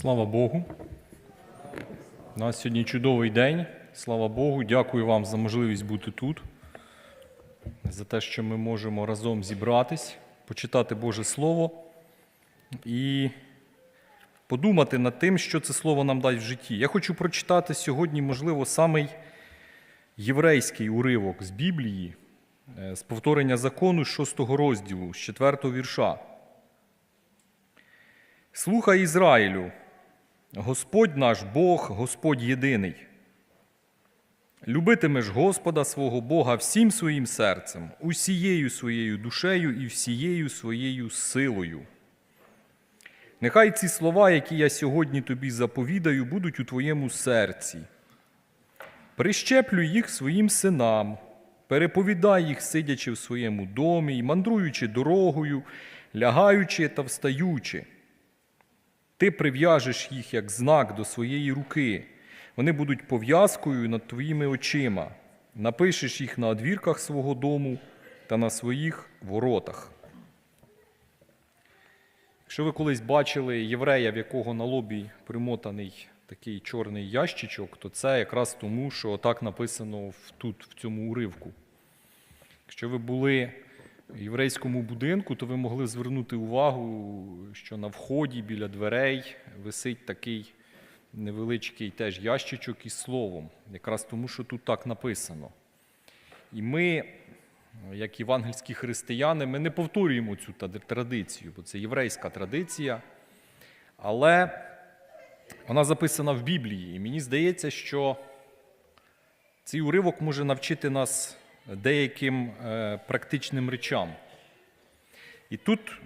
Слава Богу. У нас сьогодні чудовий день. Слава Богу. Дякую вам за можливість бути тут, за те, що ми можемо разом зібратись, почитати Боже Слово і подумати над тим, що це слово нам дасть в житті. Я хочу прочитати сьогодні, можливо, самий єврейський уривок з Біблії, е, з повторення закону з 6 розділу, з 4 вірша. Слухай Ізраїлю, Господь наш Бог, Господь єдиний. Любитимеш Господа свого Бога всім своїм серцем, усією своєю душею і всією своєю силою. Нехай ці слова, які я сьогодні тобі заповідаю, будуть у твоєму серці. Прищеплюй їх своїм синам, переповідай їх, сидячи в своєму домі, і мандруючи дорогою, лягаючи та встаючи. Ти прив'яжеш їх як знак до своєї руки. Вони будуть пов'язкою над твоїми очима. Напишеш їх на одвірках свого дому та на своїх воротах. Якщо ви колись бачили єврея, в якого на лобі примотаний такий чорний ящичок, то це якраз тому, що так написано тут, в цьому уривку. Якщо ви були єврейському будинку, то ви могли звернути увагу, що на вході біля дверей висить такий невеличкий теж ящичок із словом, якраз тому, що тут так написано. І ми, як євангельські християни, ми не повторюємо цю традицію, бо це єврейська традиція, але вона записана в Біблії. І мені здається, що цей уривок може навчити нас деяким е, практичним речам. І тут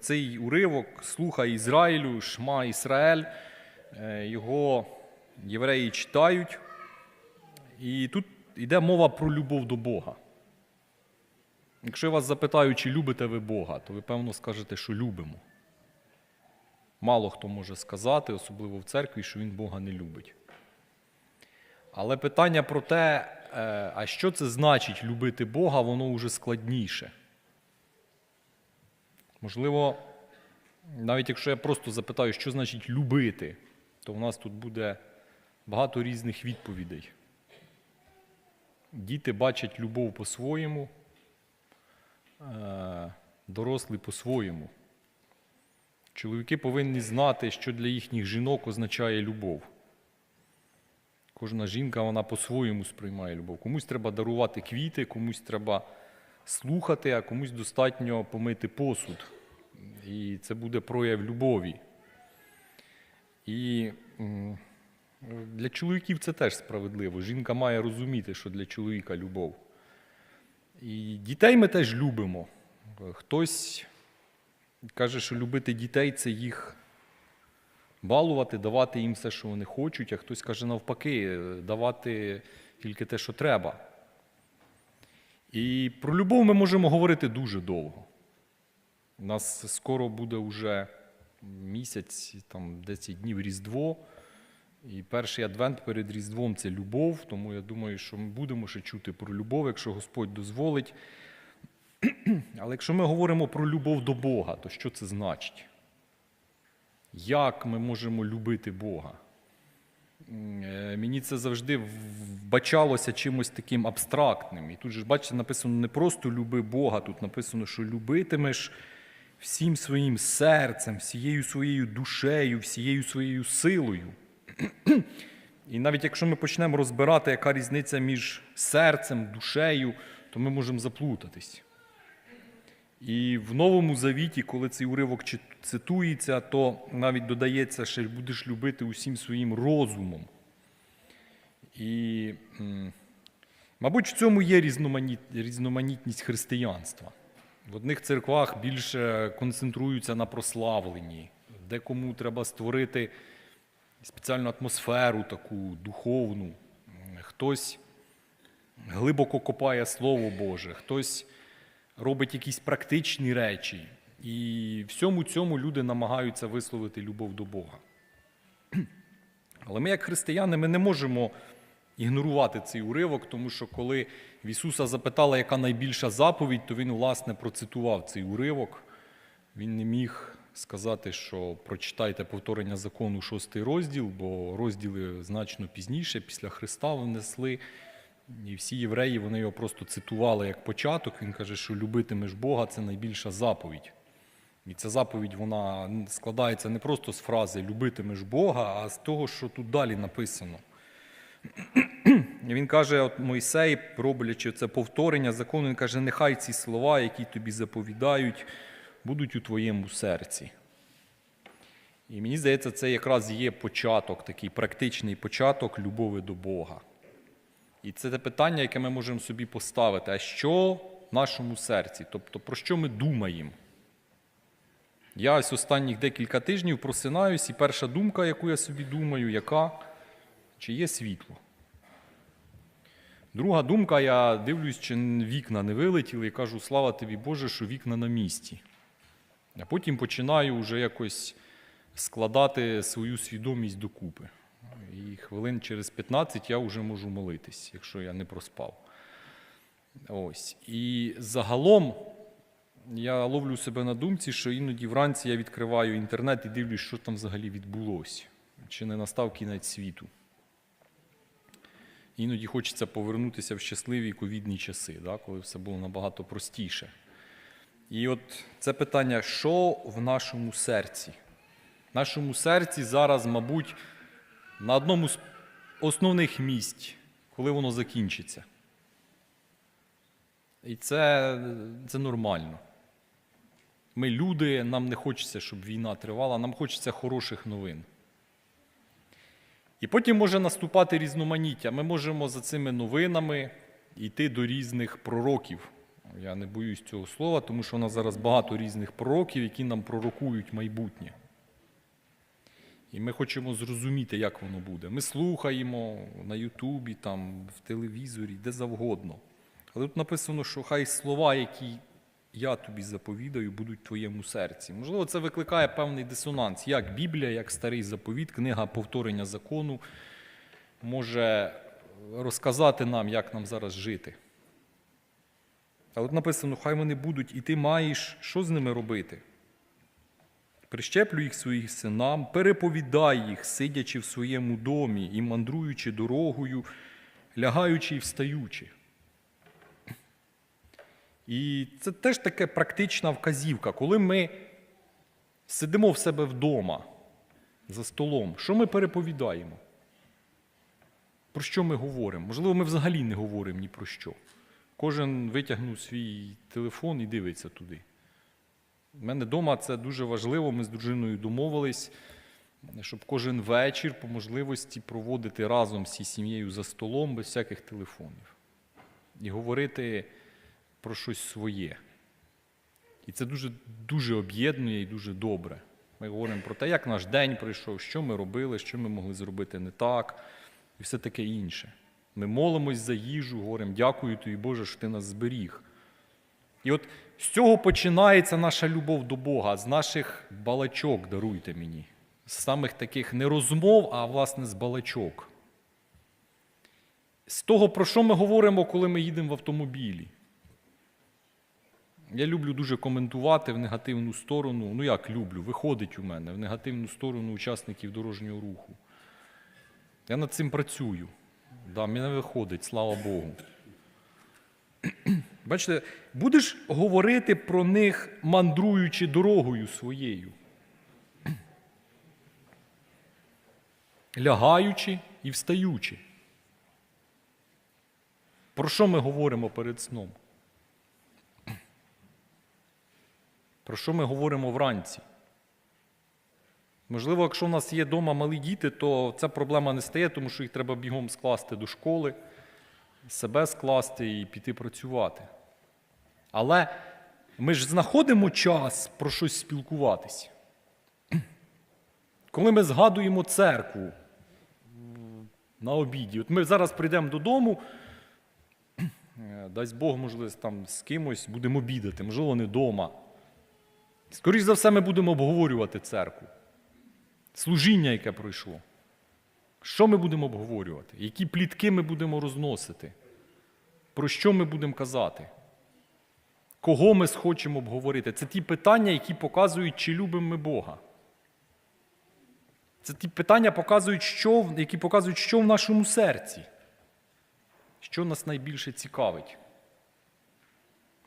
цей уривок слухай Ізраїлю, Шма Ісраїль, е, його євреї читають. І тут йде мова про любов до Бога. Якщо я вас запитаю, чи любите ви Бога, то ви певно скажете, що любимо. Мало хто може сказати, особливо в церкві, що він Бога не любить. Але питання про те, е, а що це значить любити Бога, воно вже складніше. Можливо, навіть якщо я просто запитаю, що значить любити, то в нас тут буде багато різних відповідей. Діти бачать любов по-своєму, е, дорослі по-своєму. Чоловіки повинні знати, що для їхніх жінок означає любов. Кожна жінка вона по-своєму сприймає любов. Комусь треба дарувати квіти, комусь треба слухати, а комусь достатньо помити посуд. І це буде прояв любові. І для чоловіків це теж справедливо. Жінка має розуміти, що для чоловіка любов. І дітей ми теж любимо. Хтось каже, що любити дітей це їх балувати, давати їм все, що вони хочуть, а хтось каже навпаки, давати тільки те, що треба. І про любов ми можемо говорити дуже довго. У нас скоро буде вже місяць, там 10 днів Різдво. І перший адвент перед Різдвом це любов, тому я думаю, що ми будемо ще чути про любов, якщо Господь дозволить. Але якщо ми говоримо про любов до Бога, то що це значить? Як ми можемо любити Бога? Е, Мені це завжди вбачалося чимось таким абстрактним. І тут же, бачите, написано не просто люби Бога, тут написано, що любитимеш всім своїм серцем, всією своєю душею, всією своєю силою. І навіть якщо ми почнемо розбирати, яка різниця між серцем, душею, то ми можемо заплутатись. І в Новому Завіті, коли цей уривок цитується, то навіть додається, що будеш любити усім своїм розумом. І, мабуть, в цьому є різноманіт, різноманітність християнства. В одних церквах більше концентруються на прославленні, декому треба створити спеціальну атмосферу таку духовну. Хтось глибоко копає Слово Боже, хтось робить якісь практичні речі. І всьому цьому люди намагаються висловити любов до Бога. Але ми, як християни, ми не можемо ігнорувати цей уривок, тому що коли в Ісуса запитали, яка найбільша заповідь, то Він, власне, процитував цей уривок. Він не міг сказати, що прочитайте повторення закону шостий розділ, бо розділи значно пізніше, після Христа внесли. І всі євреї вони його просто цитували як початок. Він каже, що любитимеш Бога це найбільша заповідь. І ця заповідь вона складається не просто з фрази любитимеш Бога, а з того, що тут далі написано. Він каже, от Мойсей, роблячи це повторення закону, він каже, нехай ці слова, які тобі заповідають, будуть у твоєму серці. І мені здається, це якраз є початок, такий практичний початок любові до Бога. І це те питання, яке ми можемо собі поставити: а що в нашому серці? Тобто, про що ми думаємо? Я ось останніх декілька тижнів просинаюсь, і перша думка, яку я собі думаю, яка? Чи є світло? Друга думка, я дивлюсь, чи вікна не вилетіли і кажу, слава тобі Боже, що вікна на місці. А потім починаю вже якось складати свою свідомість докупи. І хвилин через 15 я вже можу молитись, якщо я не проспав. Ось. І загалом я ловлю себе на думці, що іноді вранці я відкриваю інтернет і дивлюсь, що там взагалі відбулося, чи не настав кінець світу. Іноді хочеться повернутися в щасливі ковідні часи, да, коли все було набагато простіше. І от це питання, що в нашому серці? В нашому серці зараз, мабуть, на одному з основних місць, коли воно закінчиться. І це, це нормально. Ми люди, нам не хочеться, щоб війна тривала, нам хочеться хороших новин. І потім може наступати різноманіття. Ми можемо за цими новинами йти до різних пророків. Я не боюсь цього слова, тому що у нас зараз багато різних пророків, які нам пророкують майбутнє. І ми хочемо зрозуміти, як воно буде. Ми слухаємо на Ютубі, там, в телевізорі, де завгодно. Але тут написано, що хай слова, які я тобі заповідаю, будуть в твоєму серці. Можливо, це викликає певний дисонанс. Як Біблія, як старий заповіт, книга повторення закону може розказати нам, як нам зараз жити. Але тут написано, хай вони будуть, і ти маєш, що з ними робити? Прищеплю їх своїм синам, переповідай їх, сидячи в своєму домі і мандруючи дорогою, лягаючи і встаючи. І це теж таке практична вказівка, коли ми сидимо в себе вдома за столом, що ми переповідаємо? Про що ми говоримо? Можливо, ми взагалі не говоримо ні про що. Кожен витягнув свій телефон і дивиться туди. У мене вдома це дуже важливо. Ми з дружиною домовились, щоб кожен вечір по можливості проводити разом всі сім'єю за столом без всяких телефонів. І говорити про щось своє. І це дуже, дуже об'єднує і дуже добре. Ми говоримо про те, як наш день пройшов, що ми робили, що ми могли зробити не так, і все таке інше. Ми молимось за їжу, говоримо, дякую тобі, Боже, що ти нас зберіг. І от з цього починається наша любов до Бога, з наших балачок, даруйте мені, з самих таких не розмов, а власне з балачок. З того, про що ми говоримо, коли ми їдемо в автомобілі. Я люблю дуже коментувати в негативну сторону. Ну як люблю, виходить у мене в негативну сторону учасників дорожнього руху. Я над цим працюю. Да, мене виходить, слава Богу. Бачите, будеш говорити про них, мандруючи дорогою своєю, лягаючи і встаючи. Про що ми говоримо перед сном? Про що ми говоримо вранці? Можливо, якщо в нас є вдома малі діти, то ця проблема не стає, тому що їх треба бігом скласти до школи, себе скласти і піти працювати. Але ми ж знаходимо час про щось спілкуватись. Коли ми згадуємо церкву на обіді, от ми зараз прийдемо додому, дасть Бог, можливо, там з кимось будемо обідати, можливо, не вдома. Скоріше за все, ми будемо обговорювати церкву. Служіння, яке пройшло. Що ми будемо обговорювати? Які плітки ми будемо розносити? Про що ми будемо казати? Кого ми схочемо обговорити? Це ті питання, які показують, чи любимо ми Бога. Це ті питання, показують, що, які показують, що в нашому серці, що нас найбільше цікавить.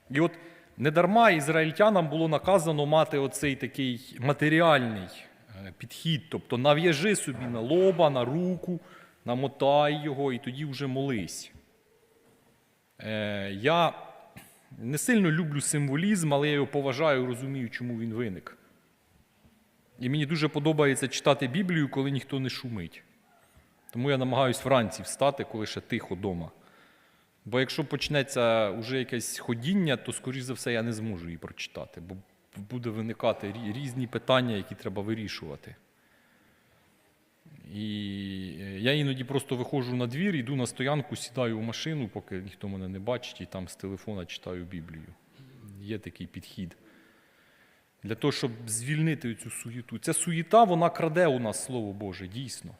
І от недарма ізраїльтянам було наказано мати оцей такий матеріальний підхід, тобто нав'яжи собі на лоба, на руку, намотай його і тоді вже молись. Е, Я не сильно люблю символізм, але я його поважаю, розумію, чому він виник. І мені дуже подобається читати Біблію, коли ніхто не шумить. Тому я намагаюсь вранці встати, коли ще тихо вдома. Бо якщо почнеться вже якесь ходіння, то, скоріш за все, я не зможу її прочитати, бо буде виникати різні питання, які треба вирішувати. І е, я іноді просто виходжу на двір, йду на стоянку, сідаю в машину, поки ніхто мене не бачить, і там з телефона читаю Біблію. Є такий підхід. Для того, щоб звільнити цю суєту. Ця суєта, вона краде у нас Слово Боже, дійсно.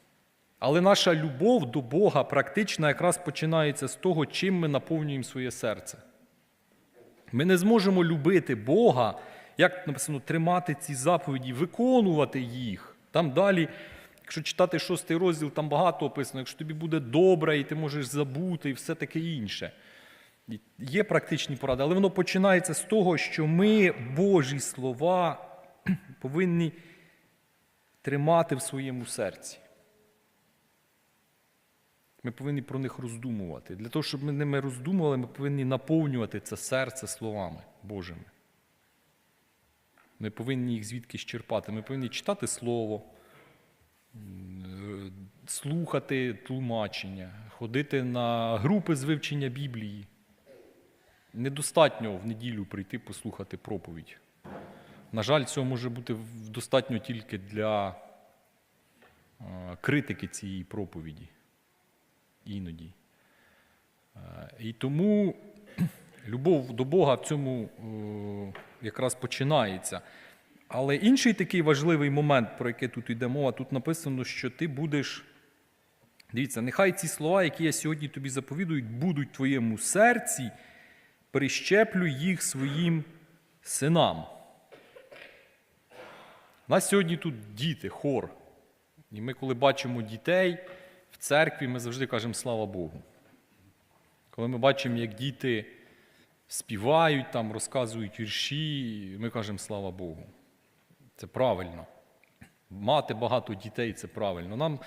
Але наша любов до Бога практично якраз починається з того, чим ми наповнюємо своє серце. Ми не зможемо любити Бога, як написано, тримати ці заповіді, виконувати їх. Там далі, якщо читати шостий розділ, там багато описано, якщо тобі буде добре, і ти можеш забути, і все таке інше. Є практичні поради, але воно починається з того, що ми Божі слова повинні тримати в своєму серці. Ми повинні про них роздумувати. Для того, щоб ми ними роздумували, ми повинні наповнювати це серце словами Божими. Ми повинні їх звідки черпати. Ми повинні читати Слово, слухати тлумачення, ходити на групи з вивчення Біблії. Недостатньо в неділю прийти послухати проповідь. На жаль, цього може бути достатньо тільки для е, критики цієї проповіді іноді. Е, І тому любов до Бога в цьому е, якраз починається. Але інший такий важливий момент, про який тут йде мова, тут написано, що ти будеш. Дивіться, нехай ці слова, які я сьогодні тобі заповідую, будуть в твоєму серці, прищеплю їх своїм синам. У нас сьогодні тут діти, хор. І ми, коли бачимо дітей в церкві, ми завжди кажемо слава Богу. Коли ми бачимо, як діти співають, там, розказують вірші, ми кажемо слава Богу. Це правильно. Мати багато дітей це правильно. Нам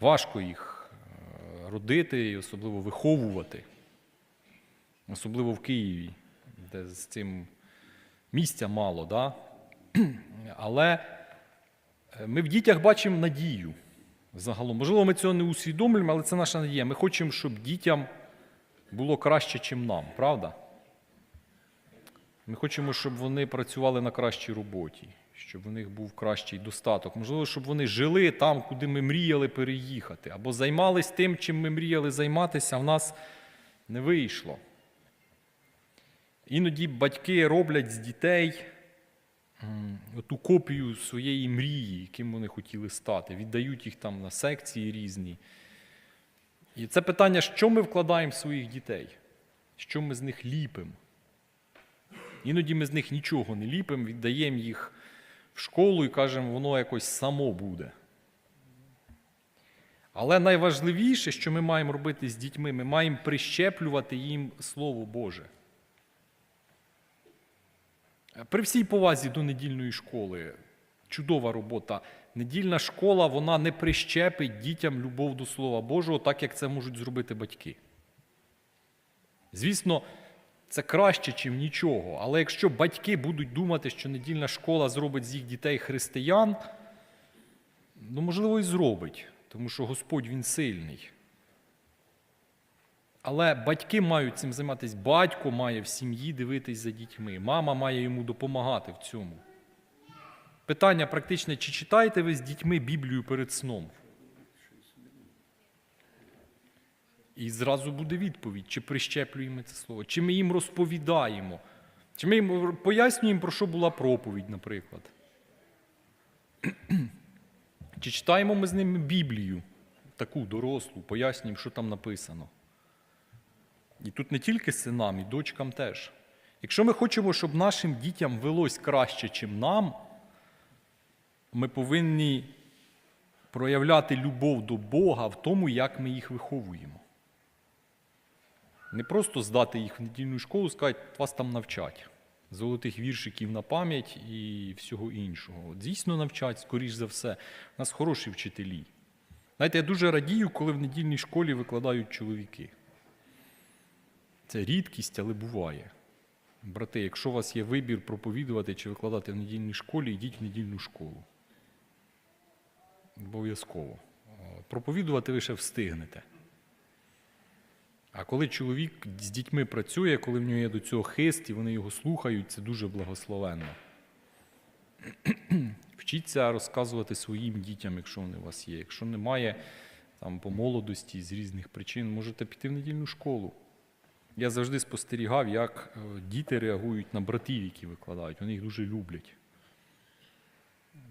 важко їх е, родити і особливо виховувати. Особливо в Києві, де з цим місця мало. Да? Але е, ми в дітях бачимо надію загалом. Можливо, ми цього не усвідомлюємо, але це наша надія. Ми хочемо, щоб дітям було краще, ніж нам, правда? Ми хочемо, щоб вони працювали на кращій роботі, щоб у них був кращий достаток. Можливо, щоб вони жили там, куди ми мріяли переїхати, або займались тим, чим ми мріяли займатися, а в нас не вийшло. Іноді батьки роблять з дітей м, оту копію своєї мрії, яким вони хотіли стати, віддають їх там на секції різні. І це питання, що ми вкладаємо в своїх дітей, що ми з них ліпимо. Іноді ми з них нічого не ліпимо, віддаємо їх в школу і кажемо, воно якось само буде. Але найважливіше, що ми маємо робити з дітьми, ми маємо прищеплювати їм Слово Боже. При всій повазі до недільної школи, чудова робота. Недільна школа вона не прищепить дітям любов до Слова Божого, так як це можуть зробити батьки. Звісно, це краще, ніж нічого. Але якщо батьки будуть думати, що недільна школа зробить з їх дітей християн, ну, можливо, і зробить, тому що Господь він сильний. Але батьки мають цим займатися. Батько має в сім'ї дивитись за дітьми. Мама має йому допомагати в цьому. Питання практичне: чи читаєте ви з дітьми Біблію перед сном? І зразу буде відповідь, чи прищеплюємо це слово, чи ми їм розповідаємо, чи ми їм пояснюємо, про що була проповідь, наприклад. Чи читаємо ми з ними Біблію, таку дорослу, пояснюємо, що там написано. І тут не тільки синам, і дочкам теж. Якщо ми хочемо, щоб нашим дітям велось краще, чим нам, ми повинні проявляти любов до Бога в тому, як ми їх виховуємо. Не просто здати їх в недільну школу, сказати, вас там навчать. Золотих віршиків на пам'ять і всього іншого. От Дійсно навчать, скоріш за все. У нас хороші вчителі. Знаєте, я дуже радію, коли в недільній школі викладають чоловіки. Це рідкість, але буває. Брати, якщо у вас є вибір проповідувати чи викладати в недільній школі, йдіть в недільну школу. Обов'язково. Проповідувати ви ще встигнете. А коли чоловік з дітьми працює, коли в нього є до цього хист, і вони його слухають, це дуже благословенно. Вчіться розказувати своїм дітям, якщо вони у вас є. Якщо немає там, по молодості з різних причин, можете піти в недільну школу. Я завжди спостерігав, як е, діти реагують на братів, які викладають. Вони їх дуже люблять.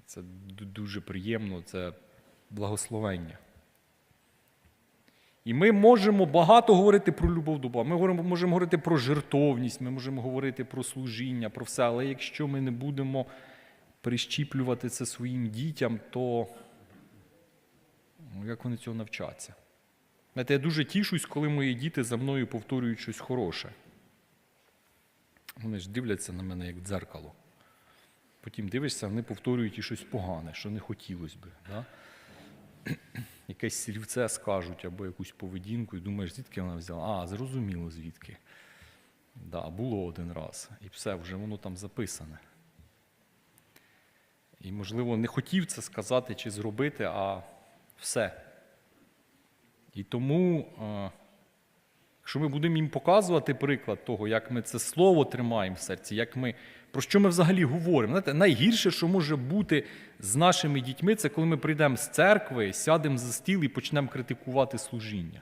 Це дуже приємно, це благословення. І ми можемо багато говорити про любов до Бога. Ми можемо говорити про жертовність, ми можемо говорити про служіння, про все. Але якщо ми не будемо прищіплювати це своїм дітям, то ну, як вони цього навчаться? Знаєте, я дуже тішусь, коли мої діти за мною повторюють щось хороше. Вони ж дивляться на мене як в дзеркало. Потім дивишся, вони повторюють і щось погане, що не хотілося би. Да? Якесь слівце скажуть або якусь поведінку, і думаєш, звідки вона взяла? А, зрозуміло, звідки. Да, було один раз. І все, вже воно там записане. І, можливо, не хотів це сказати чи зробити, а все. І тому, е, якщо ми будемо їм показувати приклад того, як ми це слово тримаємо в серці, як ми, про що ми взагалі говоримо. Знаєте, найгірше, що може бути з нашими дітьми, це коли ми прийдемо з церкви, сядемо за стіл і почнемо критикувати служіння.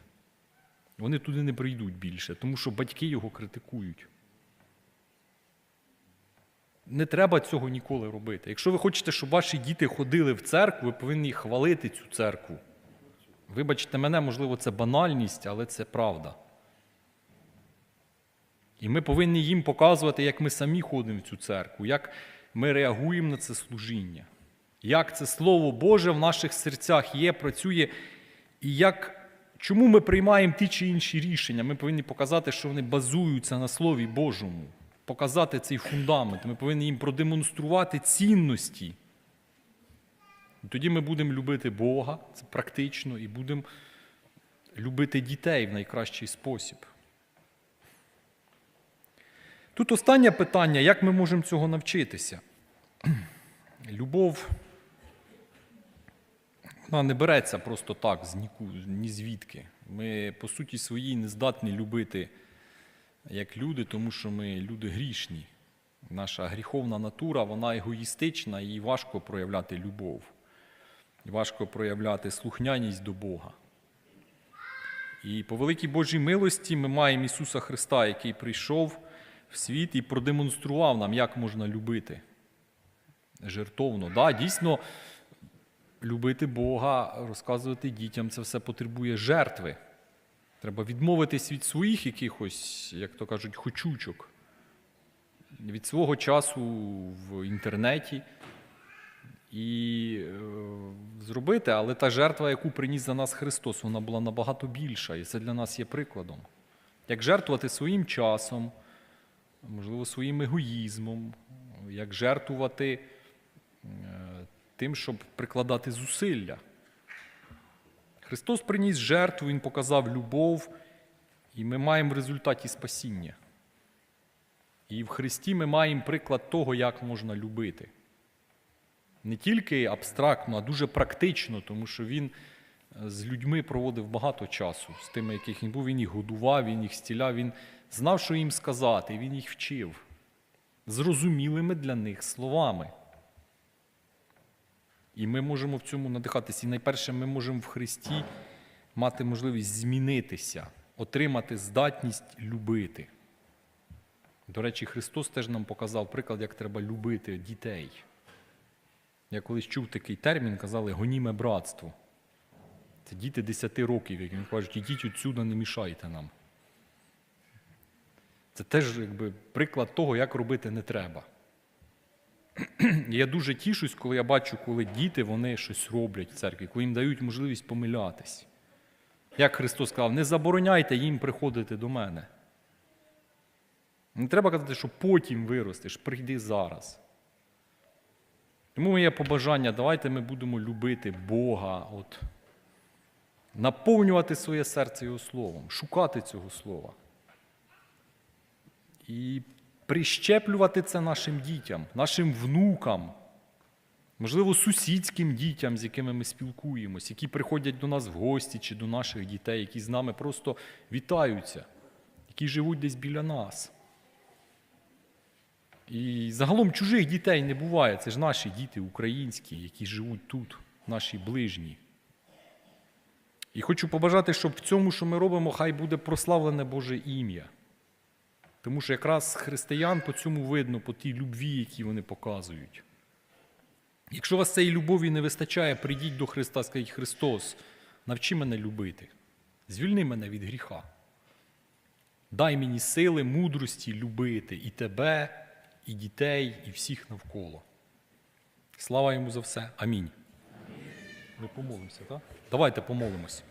Вони туди не прийдуть більше, тому що батьки його критикують. Не треба цього ніколи робити. Якщо ви хочете, щоб ваші діти ходили в церкву, ви повинні хвалити цю церкву. Вибачте мене, можливо, це банальність, але це правда. І ми повинні їм показувати, як ми самі ходимо в цю церкву, як ми реагуємо на це служіння, як це Слово Боже в наших серцях є, працює, і як, чому ми приймаємо ті чи інші рішення. Ми повинні показати, що вони базуються на Слові Божому, показати цей фундамент. Ми повинні їм продемонструвати цінності. І тоді ми будемо любити Бога, це практично, і будемо любити дітей в найкращий спосіб. Тут останнє питання, як ми можемо цього навчитися? Любов, вона не береться просто так, з ніку, ні звідки. Ми, по суті, своїй не здатні любити як люди, тому що ми люди грішні. Наша гріховна натура, вона егоїстична, і важко проявляти любов. Важко проявляти слухняність до Бога. І по великій Божій милості ми маємо Ісуса Христа, який прийшов в світ і продемонстрував нам, як можна любити жертовно. Да, дійсно, любити Бога, розказувати дітям, це все потребує жертви. Треба відмовитись від своїх якихось, як то кажуть, хочучок, від свого часу в інтернеті і е, зробити, але та жертва, яку приніс за нас Христос, вона була набагато більша, і це для нас є прикладом. Як жертвувати своїм часом, можливо, своїм егоїзмом, як жертвувати е, тим, щоб прикладати зусилля. Христос приніс жертву, Він показав любов, і ми маємо в результаті спасіння. І в Христі ми маємо приклад того, як можна любити. Не тільки абстрактно, а дуже практично, тому що він е, з людьми проводив багато часу, з тими, яких він був, він їх годував, він їх стіляв, він знав, що їм сказати, він їх вчив зрозумілими для них словами. І ми можемо в цьому надихатися. І найперше, ми можемо в Христі мати можливість змінитися, отримати здатність любити. До речі, Христос теж нам показав приклад, як треба любити дітей. Я колись чув такий термін, казали гоніме братство. Це діти 10 років, як він кажуть, ідіть отсюди, не мішайте нам. Це теж якби, приклад того, як робити не треба. Я дуже тішусь, коли я бачу, коли діти вони щось роблять в церкві, коли їм дають можливість помилятись. Як Христос сказав, не забороняйте їм приходити до мене. Не треба казати, що потім виростеш, прийди зараз. Тому моє побажання, давайте ми будемо любити Бога, от, наповнювати своє серце Його словом, шукати цього слова. І прищеплювати це нашим дітям, нашим внукам, можливо, сусідським дітям, з якими ми спілкуємось, які приходять до нас в гості чи до наших дітей, які з нами просто вітаються, які живуть десь біля нас. І загалом чужих дітей не буває. Це ж наші діти українські, які живуть тут, наші ближні. І хочу побажати, щоб в цьому, що ми робимо, хай буде прославлене Боже ім'я. Тому що якраз християн по цьому видно, по тій любві, які вони показують. Якщо вас цієї любові не вистачає, прийдіть до Христа, скажіть Христос, навчи мене любити, звільни мене від гріха. Дай мені сили, мудрості любити і тебе, і дітей, і всіх навколо. Слава йому за все. Амінь. Ми помолимося, так? Давайте помолимось.